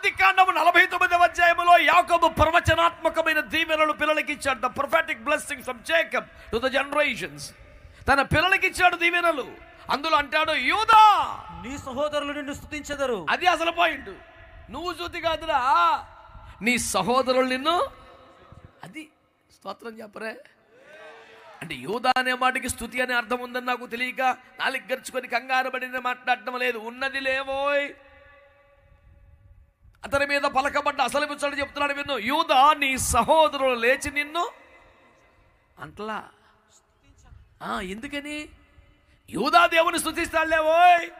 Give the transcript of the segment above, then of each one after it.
ఆది కాండము నలభై తొమ్మిదవ అధ్యాయములో యాకోబు ప్రవచనాత్మకమైన దీవెనలు పిల్లలకి ఇచ్చాడు. The prophetic blessing from Jacob to the generations తన పిల్లలకి ఇచ్చాడు దీవెనలు. అందులో అంటాడు యూదా నీ సహోదరులు నిన్ను స్తుతించెదరు. అది అసలు పాయింట్ నువ్వు చూతి కాదురా. నీ సహోదరులు నిన్ను అది స్తోత్రం చెప్పరే. అంటే యూదా అనే మాటకి స్థుతి అనే అర్థం ఉందని నాకు తెలియక నాలుగు గరుచుకొని కంగారు పడిన మాట్లాడటం లేదు. ఉన్నది లేవోయ్. అతని మీద పలకబడ్డ అసలు ముచ్చట చెప్తున్నాడు విన్ను. యూద నీ సహోదరులు లేచి నిన్ను అంటలా. ఆ, ఎందుకని? యూదా దేవుని స్థుతిస్తాడులేవోయ్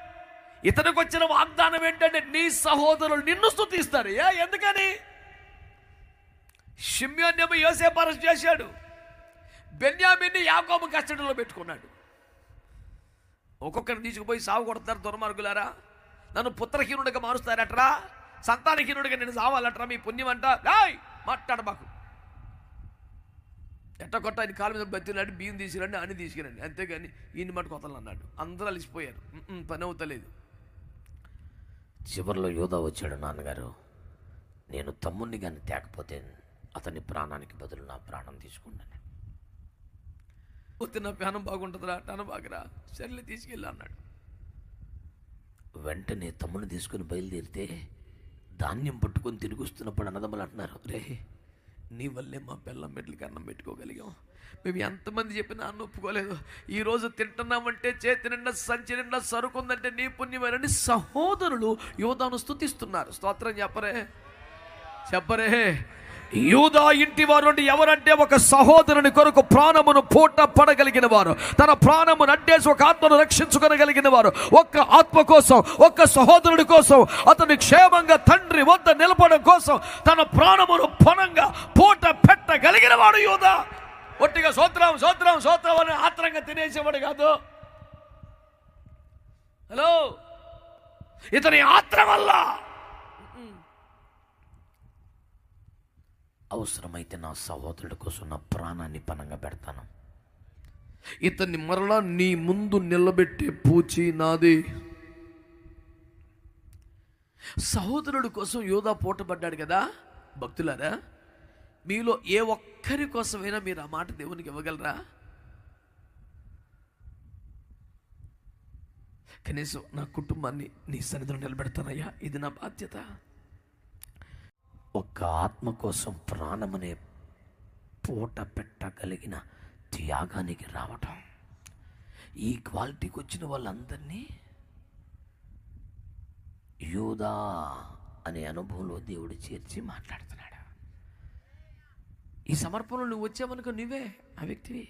ఇతనికి వచ్చిన వాగ్దానం ఏంటంటే నీ సహోదరులు నిన్ను స్థుతిస్తారు. ఏ ఎందుకని? షిమ్యోన్యము యోసేపు అరెస్ట్ చేశాడు. బెన్యామిన్ని యాకోబు కస్టడీలో పెట్టుకున్నాడు. ఒక్కొక్కరిని తీసుకుపోయి సాగు కొడతారు దుర్మార్గులారా. నన్ను పుత్రహీనుడిగా మారుస్తారట్రా. సంతానహీనుడిగా నేను సావాలట్రా? మీ పుణ్యం అంట రాయ్ మాట్లాడ మాకు. ఎట్ట కొట్ట ఆయన కాలు మీద బతిలాడి బియ్యం తీసుకురండి అని తీసుకురండి. అంతేగాని ఈయన మటుకు వదలను అన్నాడు. అందరూ అలిసిపోయారు. "ఉమ్మ్, పని అవుతలేదు. చివరిలో యోధా వచ్చాడు నాన్నగారు. నేను తమ్ముణ్ణి కానీ తేకపోతే అతని ప్రాణానికి బదులు నా ప్రాణం తీసుకున్నాను పోతే నా ప్రాణం బాగుంటుందిరా టన బాగరా. సర్లే తీసుకెళ్ళి అన్నాడు. వెంటనే తమ్ముని తీసుకుని బయలుదేరితే ధాన్యం పట్టుకొని తిరుగుస్తున్నప్పుడు అన్నదమ్ములు అంటున్నారు రే నీ వల్లే మా బెల్లం మెట్లకి అన్నం పెట్టుకోగలిగాం. మేము ఎంతమంది చెప్పినా అన్నం ఒప్పుకోలేదు. ఈరోజు తింటున్నామంటే చేతి నిండా సంచి నిండా సరుకుందంటే నీ పుణ్యమేనని సహోదరులు యువతను స్థుతిస్తున్నారు స్తోత్రం చెప్పరే చెప్పరే. యూదా ఇంటి వారు ఎవరంటే ఒక సహోదరుని కొరకు ప్రాణమును పూట పడగలిగిన వారు తన ప్రాణమును అడ్డేసి ఒక ఆత్మను రక్షించుకొనగలిగిన వారు ఒక్క ఆత్మ కోసం ఒక్క సహోదరుడి కోసం అతని క్షేమంగా తండ్రి వద్ద నిలపడం కోసం తన ప్రాణమును పణంగా పూట పెట్టగలిగిన వాడు యూదా. ఒట్టిగా సోత్రం సోత్రం సోత్రం అని ఆత్రంగా తినేసేవాడు కాదు. హలో? ఇతని ఆత్రం వల్ల. అవసరమైతే నా సహోదరుడి కోసం నా ప్రాణాన్ని పనంగా పెడతాను. ఇతన్ని మరలా నీ ముందు నిలబెట్టే పూచి నాది. సహోదరుడు కోసం యోధా పోటపడ్డాడు కదా? భక్తులారా మీలో ఏ ఒక్కరి కోసమైనా మీరు ఆ మాట దేవునికి ఇవ్వగలరా? కనీసం నా కుటుంబాన్ని నీ సన్నిధిలో నిలబెడతానయ్యా. ఇది నా బాధ్యత. ఒక ఆత్మ కోసం ప్రాణమనే పూట పెట్టగలిగిన త్యాగానికి రావటం. ఈ క్వాలిటీకి వచ్చిన వాళ్ళందరినీ యోదా అనే అనుభవంలో దేవుడు చేర్చి మాట్లాడుతున్నాడు. ఈ సమర్పణలో నువ్వు వచ్చావనుకో నువ్వే ఆ వ్యక్తివి.